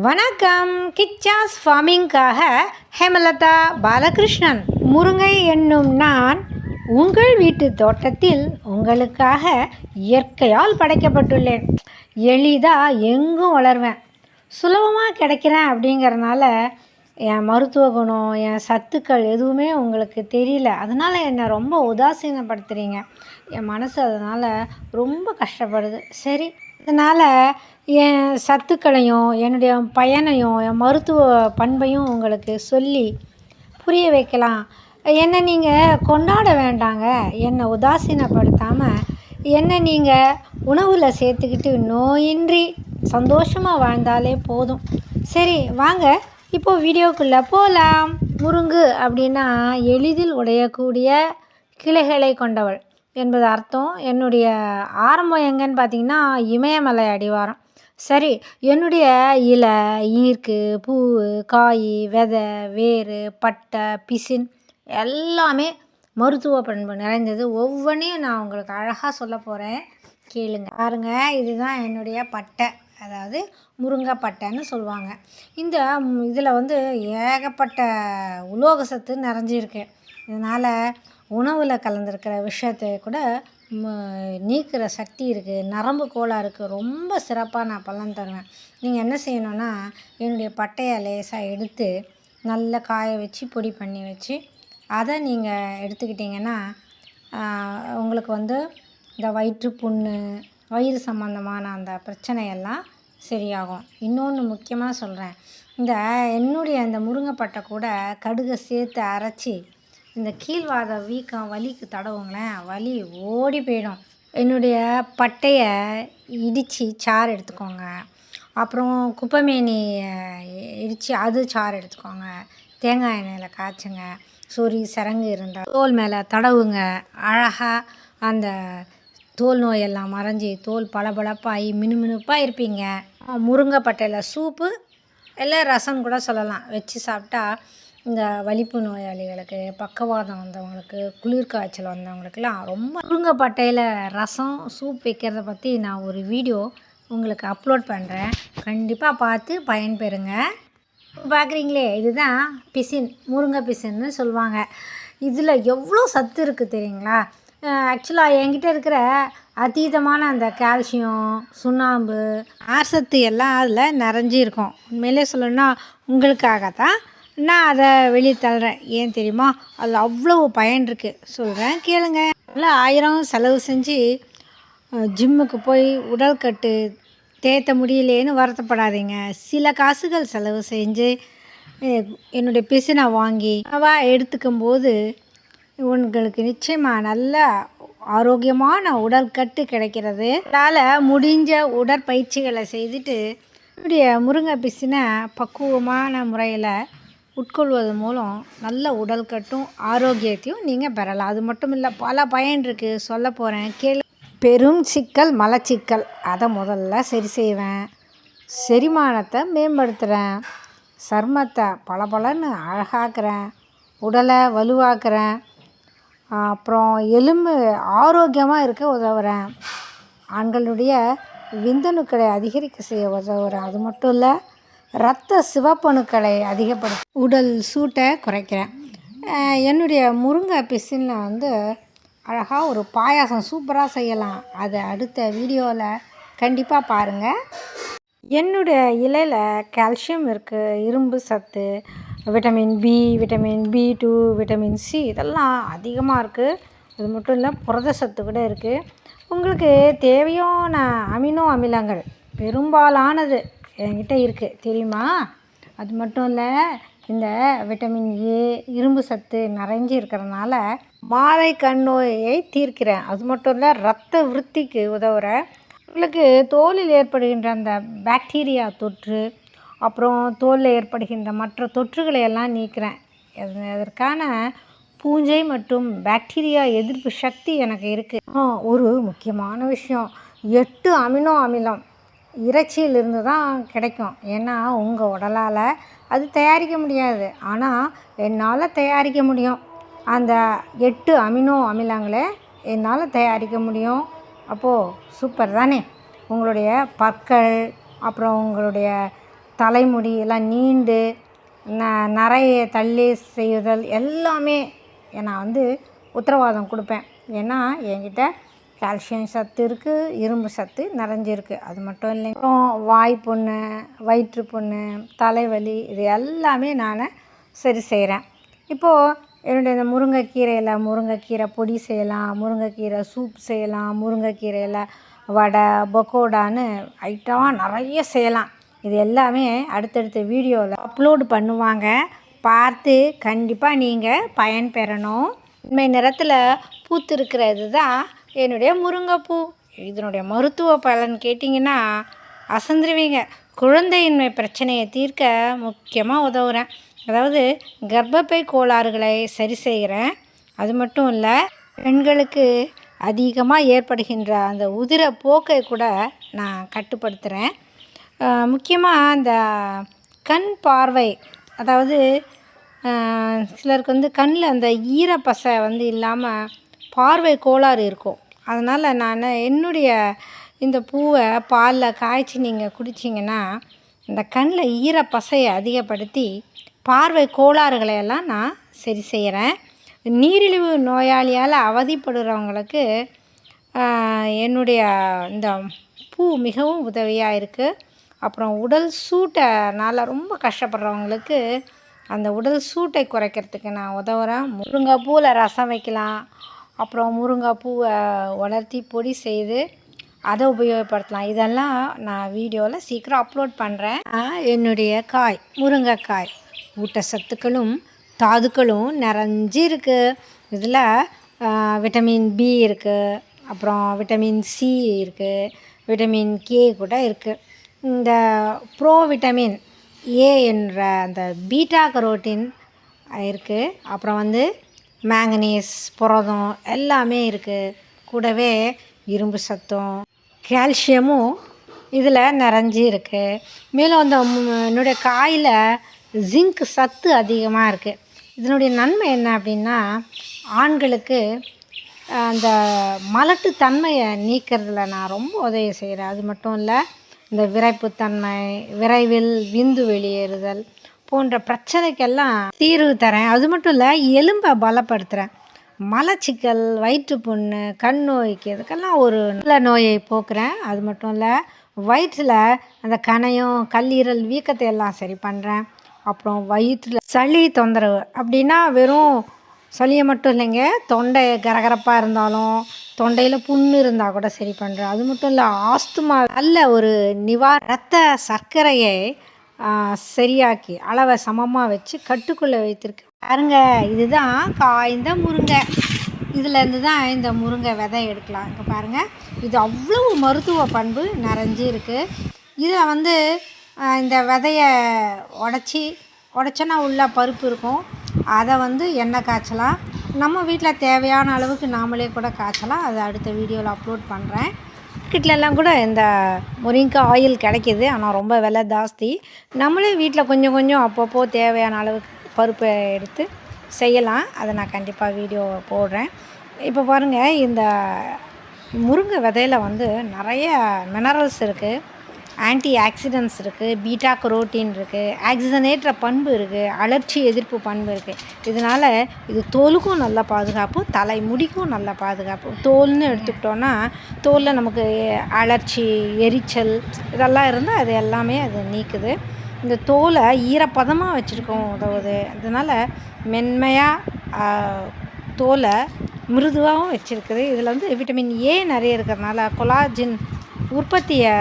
வணக்கம். கிச்சாஸ் ஃபார்மிங்காக ஹேமலதா பாலகிருஷ்ணன். முருங்கை என்னும் நான் உங்கள் வீட்டு தோட்டத்தில் உங்களுக்காக இயற்கையால் படைக்கப்பட்டுள்ளேன். எளிதாக எங்கும் வளருவேன். சுலபமாக கிடைக்கிறேன் அப்படிங்கிறனால என் மருத்துவ குணம் என் சத்துக்கள் எதுவுமே உங்களுக்கு தெரியல. அதனால் என்னை ரொம்ப உதாசீனப்படுத்துகிறீங்க என் மனசு அதனால் ரொம்ப கஷ்டப்படுது. சரி அதனால் என் சத்துக்களையும் என்னுடைய பயனையும் என் மருத்துவ பண்பையும் உங்களுக்கு சொல்லி புரிய வைக்கலாம். என்னை நீங்கள் கொண்டாட வேண்டாங்க. என்னை உதாசீனப்படுத்தாமல் என்னை நீங்கள் உணவில் சேர்த்துக்கிட்டு நோயின்றி சந்தோஷமாக வாழ்ந்தாலே போதும். சரி வாங்க. இப்போ வீடியோக்குள்ளே போகலாம் முருங்கு அப்படின்னா எளிதில் உடையக்கூடிய கிளைகளை கொண்டவள். என்பது அர்த்தம். என்னுடைய ஆரம்பம் எங்கேன்னு பார்த்தீங்கன்னா இமயமலை அடிவாரம். சரி என்னுடைய இலை ஈர்க்கு பூ காய் விதை வேர் பட்டை பிசின் எல்லாமே மருத்துவ பண்பு நிறைந்தது. ஒவ்வொன்றையும் நான் உங்களுக்கு அழகாக சொல்ல போகிறேன் கேளுங்க. பாருங்க இதுதான் என்னுடைய பட்டை. அதாவது முருங்கை பட்டைன்னு சொல்லுவாங்க. இந்த இதில் வந்து ஏகப்பட்ட உலோக சத்து நிறைஞ்சிருக்கு. இதனால் உணவில் கலந்துருக்கிற விஷயத்தை கூட நீக்கிற சக்தி இருக்குது நரம்பு கோளாறுக்கு ரொம்ப சிறப்பாக நான் பலன் தருவேன். நீங்கள் என்ன செய்யணும்னா என்னுடைய பட்டையை லேசாக எடுத்து நல்லா காய வச்சு பொடி பண்ணி வச்சு அதை நீங்கள் எடுத்துக்கிட்டிங்கன்னா உங்களுக்கு வந்து இந்த வயிற்று புண்ணு வயிறு சம்மந்தமான அந்த பிரச்சனையெல்லாம் சரியாகும். இன்னொன்று முக்கியமாக சொல்கிறேன் இந்த என்னுடைய இந்த முருங்கைப்பட்டை கூட கடுகை சேர்த்து அரைச்சி இந்த கீழ்வாத வீக்கம் வலிக்கு தடவுங்களேன் வலி ஓடி போயிடும். என்னுடைய பட்டையை இடித்து சாறு எடுத்துக்கோங்க. அப்புறம் குப்பைமேனி இடித்து அது சாறு எடுத்துக்கோங்க. தேங்காய் எண்ணெயில் காய்ச்சுங்க. சொறி சரங்கு இருந்தால் தோல் மேலே தடவுங்க. அழகாக அந்த தோல் நோயெல்லாம் மறைஞ்சி தோல் பளபளப்பாகி மினுமினுப்பாக இருப்பீங்க. முருங்கைப்பட்டையில் சூப்பு இல்லை ரசம் கூட சொல்லலாம். வச்சு சாப்பிட்டா இந்த வலிப்பு நோயாளிகளுக்கு பக்கவாதம் வந்தவங்களுக்கு குளிர் காய்ச்சல் வந்தவங்களுக்குலாம் ரொம்ப முருங்கைப்பட்டையில் ரசம் சூப் வைக்கிறத பற்றி நான் ஒரு வீடியோ உங்களுக்கு அப்லோட் பண்ணுறேன் கண்டிப்பாக பார்த்து பயன்பெறுங்க. பார்க்குறீங்களே இதுதான் பிசின் முருங்கை பிசின்னு சொல்லுவாங்க. இதில் எவ்வளோ சத்து இருக்குது தெரியுங்களா? ஆக்சுவலாக என்கிட்ட இருக்கிற அதீதமான அந்த கால்சியம் சுண்ணாம்பு ஆர் சத்து எல்லாம் அதில் நிறைஞ்சிருக்கும். உண்மையிலே சொல்லணும்னா உங்களுக்காக தான் நான் அதை வெளியே தள்ளுறேன். ஏன் தெரியுமா? அதில் அவ்வளோ பயன் இருக்குது சொல்கிறேன் கேளுங்க. நல்லா ஆயிரம் செலவு செஞ்சு ஜிம்முக்கு போய் உடல் கட்டு தேத்த முடியலேன்னு வருத்தப்படாதீங்க. சில காசுகள் செலவு செஞ்சு என்னுடைய பிசினை வாங்கி அவா எடுத்துக்கும் போது உங்களுக்கு நிச்சயமாக நல்ல ஆரோக்கியமான உடல் கட்டு கிடைக்கிறது. அதனால் முடிஞ்ச உடற்பயிற்சிகளை செய்துட்டு என்னுடைய முருங்கை பிசினை பக்குவமான முறையில் உட்கொள்வது மூலம் நல்ல உடல் கட்டும் ஆரோக்கியத்தையும் நீங்கள் பெறலாம். அது மட்டும் இல்லை பல பயன் இருக்குது சொல்ல போகிறேன் கேள். பெரும் சிக்கல் மலச்சிக்கல். அதை முதல்ல சரி செய்வேன். செரிமானத்தை மேம்படுத்துகிறேன் சர்மத்தை பளபளன்னு அழகாக்குறேன். உடலை வலுவாக்குறேன். அப்புறம் எலும்பு ஆரோக்கியமாக இருக்க உதவுறேன். ஆண்களுடைய விந்தணுக்களை அதிகரிக்க செய்ய உதவுறேன். அது மட்டும் இல்லை இரத்த சிவப்பணுக்களை அதிகப்படுத்த உடல் சூட்டை குறைக்கிறேன். என்னுடைய முருங்கை பிசினில் வந்து அழகாக ஒரு பாயாசம் சூப்பராக செய்யலாம். அதை அடுத்த வீடியோவில் கண்டிப்பாக பாருங்கள் என்னுடைய இலையில் கால்சியம் இருக்குது இரும்பு சத்து vitamin B vitamin B two vitamin C இதெல்லாம் அதிகமாக இருக்குது அது மட்டும் இல்லை புரத சத்து கூட இருக்குது உங்களுக்கு தேவையான அமினோ அமிலங்கள் பெரும்பாலானது. என்கிட்ட இருக்குது தெரியுமா? அது மட்டும் இல்லை இந்த விட்டமின் ஏ இரும்பு சத்து நிறைஞ்சி இருக்கிறதுனால மாலை கண் நோயை தீர்க்கிறேன். அது மட்டும் இல்லை ரத்த விருத்திக்கு உதவுறேன். உங்களுக்கு தோலில் ஏற்படுகின்ற அந்த பாக்டீரியா தொற்று அப்புறம் தோலில் ஏற்படுகின்ற மற்ற தொற்றுகளை எல்லாம் நீக்கிறேன். அதற்கான பூஞ்சை மற்றும் பாக்டீரியா எதிர்ப்பு சக்தி எனக்கு இருக்குது ஒரு முக்கியமான விஷயம். எட்டு அமினோ அமிலம். இறைச்சியிலிருந்து தான் கிடைக்கும். ஏன்னா உங்கள் உடலால் அது தயாரிக்க முடியாது. ஆனால் என்னால் தயாரிக்க முடியும். அந்த எட்டு அமினோ அமிலங்களை என்னால் தயாரிக்க முடியும். அப்போது சூப்பர் தானே. உங்களுடைய பற்கள் அப்புறம் உங்களுடைய தலைமுடி எல்லாம் நீண்டு ந நிறைய தள்ளி செய்தல் எல்லாமே நான் வந்து உத்தரவாதம் கொடுப்பேன். ஏன்னா என்கிட்ட கால்சியம் சத்து இருக்குது இரும்பு சத்து நிறைஞ்சிருக்கு. அது மட்டும் இல்லைங்க. அப்புறம் வாய் புண்ணு வயிற்று புண்ணு தலைவலி இது எல்லாமே நான் சரி செய்கிறேன் இப்போது என்னுடைய இந்த முருங்கைக்கீரையில் முருங்கைக்கீரை பொடி செய்யலாம் முருங்கைக்கீரை சூப் செய்யலாம் முருங்கைக்கீரையில் வடை பக்கோடான்னு ஐட்டமாக நிறைய செய்யலாம். இது எல்லாமே அடுத்தடுத்த வீடியோவில் அப்லோடு பண்ணுவாங்க. பார்த்து கண்டிப்பாக நீங்கள் பயன்பெறணும். உண்மை நிறத்தில் பூத்திருக்கிறது தான் என்னுடைய முருங்கைப்பூ. இதனுடைய மருத்துவ பலன் கேட்டிங்கன்னா அசந்துருவீங்க. குழந்தையின்மை பிரச்சனையை தீர்க்க முக்கியமாக உதவுறேன். அதாவது கர்ப்பப்பை கோளாறுகளை சரி செய்கிறேன். அது மட்டும் இல்லை பெண்களுக்கு அதிகமாக ஏற்படுகின்ற அந்த உதிர போக்கை கூட நான் கட்டுப்படுத்துகிறேன் முக்கியமாக அந்த கண் பார்வை. அதாவது சிலருக்கு வந்து கண்ணில் அந்த ஈரப்பசை வந்து இல்லாமல் பார்வை கோளாறு இருக்கும். அதனால் நான் என்னுடைய இந்த பூவை பாலில் காய்ச்சி நீங்கள் குடிச்சிங்கன்னா இந்த கண்ணில் ஈர பசையை அதிகப்படுத்தி பார்வை கோளாறுகளை எல்லாம் நான் சரி செய்கிறேன் நீரிழிவு நோயாளியால் அவதிப்படுறவங்களுக்கு என்னுடைய இந்த பூ மிகவும் உதவியாக இருக்குது அப்புறம் உடல் சூட்டைனால் ரொம்ப கஷ்டப்படுறவங்களுக்கு அந்த உடல் சூட்டை குறைக்கிறதுக்கு நான் உதவுறேன். முருங்கைப்பூவில் ரசம் வைக்கலாம். அப்புறம் முருங்கைப்பூவை உலர்த்தி பொடி செய்து அதை உபயோகப்படுத்தலாம். இதெல்லாம் நான் வீடியோவில் சீக்கிரம் அப்லோட் பண்ணுறேன் என்னுடைய காய் முருங்கைக்காய். ஊட்டச்சத்துக்களும் தாதுக்களும் நிறைஞ்சு இருக்குது இதில் விட்டமின் பி இருக்குது அப்புறம் விட்டமின் சி இருக்குது விட்டமின் கே கூட இருக்குது இந்த ப்ரோ விட்டமின் ஏ என்ற அந்த பீட்டா கரோட்டின் இருக்குது அப்புறம் வந்து மேங்கனீஸ் புரதம் எல்லாமே இருக்குது கூடவே இரும்பு சத்தும் கால்சியமும் இதில் நிறைஞ்சி இருக்குது மேலும் அந்த என்னுடைய காயில் ஜிங்க் சத்து அதிகமாக இருக்குது இதனுடைய நன்மை என்ன அப்படின்னா ஆண்களுக்கு அந்த மலட்டு தன்மையை நீக்கிறதுல நான் ரொம்ப உதவி செய்கிறேன் அது மட்டும் இல்லை இந்த விரைப்புத்தன்மை விரைவில் விந்து வெளியேறுதல் போன்ற பிரச்சனைக்கெல்லாம் தீர்வு தரேன். அது மட்டும் இல்லை எலும்பை பலப்படுத்துகிறேன் மலச்சிக்கல் வயிற்று புண்ணு கண் நோய்க்கு இதுக்கெல்லாம் ஒரு நல்ல நோயை போக்குறேன். அது மட்டும் இல்லை வயிற்றில் அந்த கணையம் கல்லீரல் வீக்கத்தை எல்லாம் சரி பண்ணுறேன் அப்புறம் வயிற்றில் சளி தொந்தரவு அப்படின்னா வெறும் சளியை மட்டும் இல்லைங்க தொண்டை கரகரப்பாக இருந்தாலும் தொண்டையில் புண்ணு இருந்தால் கூட சரி பண்ணுறேன் அது மட்டும் இல்லை ஆஸ்துமா நல்ல ஒரு நிவா ரத்த சர்க்கரையை சரியாக்கி அளவை சமமாக வச்சு கட்டுக்குள்ளே வைத்திருக்கு பாருங்க இதுதான் காய்ந்த முருங்கை. இதுலேருந்து தான் இந்த முருங்கை விதை எடுக்கலாம். இங்கே பாருங்கள் இது அவ்வளவு மருத்துவ பண்பு நிறைஞ்சு இருக்குது இதில் வந்து இந்த விதையை உடச்சி உடச்சோன்னா உள்ள பருப்பு இருக்கும். அதை வந்து எண்ணெய் காய்ச்சலாம். நம்ம வீட்டில் தேவையான அளவுக்கு நாமளே கூட காய்ச்சலாம். அதை அடுத்த வீடியோவில் அப்லோட் பண்ணுறேன் மார்க்கெட்லலாம் கூட இந்த முருங்கைக்காய் ஆயில் கிடைக்கிது. ஆனால் ரொம்ப விலை ஜாஸ்தி. நம்மளே வீட்டில் கொஞ்சம் கொஞ்சம் அப்பப்போ தேவையான அளவுக்கு பருப்பை எடுத்து செய்யலாம். அதை நான் கண்டிப்பாக வீடியோ போடுறேன். இப்போ பாருங்கள் இந்த முருங்கை விதையில் வந்து நிறைய மினரல்ஸ் இருக்குது ஆன்டி ஆக்சிடென்ட்ஸ் இருக்குது பீட்டா கரோட்டின் இருக்குது ஆக்சிஜனேற்ற பண்பு இருக்குது அலர்ச்சி எதிர்ப்பு பண்பு இருக்குது இதனால் இது தோலுக்கும் நல்ல பாதுகாப்பு தலை முடிக்கும் நல்ல பாதுகாப்பு. தோல்னு எடுத்துக்கிட்டோன்னா தோலில் நமக்கு அலர்ச்சி எரிச்சல் இதெல்லாம் இருந்தால் அது எல்லாமே அது நீக்குது. இந்த தோலை ஈரப்பதமாக வச்சுருக்கோம் உதவுது. அதனால் மென்மையாக தோலை மிருதுவாகவும் வச்சுருக்குது. இதில் வந்து விட்டமின் ஏ நிறைய இருக்கிறதுனால கொலாஜின் உற்பத்தியை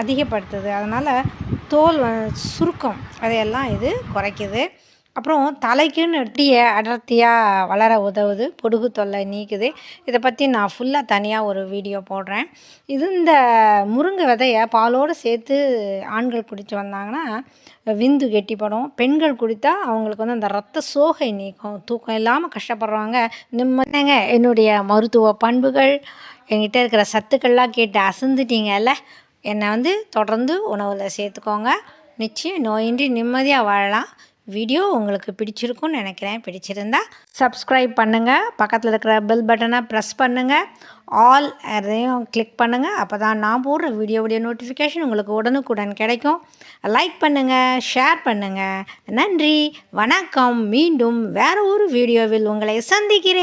அதிகப்படுத்துது. அதனால் தோல் சுருக்கம் அதையெல்லாம் இது குறைக்குது. அப்புறம் தலைக்குன்னு எடுத்திய அடர்த்தியாக வளர உதவுது. பொடுகு தொல்லை நீக்குது. இதை பற்றி நான் ஃபுல்லாக தனியாக ஒரு வீடியோ போடுறேன். இது இந்த முருங்கை விதையை பாலோடு சேர்த்து ஆண்கள் குடித்து வந்தாங்கன்னா விந்து கெட்டிப்படும். பெண்கள் குடித்தா அவங்களுக்கு வந்து அந்த ரத்த சோகை நீக்கும். தூக்கம் இல்லாமல் கஷ்டப்படுறவங்க நிம்மதிங்க என்னுடைய மருத்துவ பண்புகள் என்கிட்ட இருக்கிற சத்துக்கள்லாம் கேட்டு அசந்துட்டீங்கல்ல? என்னை வந்து தொடர்ந்து உணவில் சேர்த்துக்கோங்க. நிச்சயம் நோயின்றி நிம்மதியாக வாழலாம். வீடியோ உங்களுக்கு பிடிச்சிருக்கும்னு நினைக்கிறேன். பிடிச்சிருந்தா சப்ஸ்கிரைப் பண்ணுங்கள் பக்கத்தில் இருக்கிற பெல் பட்டனை ப்ரெஸ் பண்ணுங்கள் ஆல் அதையும் கிளிக் பண்ணுங்கள் அப்போ தான் நான் போடுற வீடியோவுடைய நோட்டிஃபிகேஷன் உங்களுக்கு உடனுக்குடன் கிடைக்கும். லைக் பண்ணுங்கள் ஷேர் பண்ணுங்கள் நன்றி. வணக்கம். மீண்டும் வேறு ஒரு வீடியோவில் உங்களை சந்திக்கிறேன்.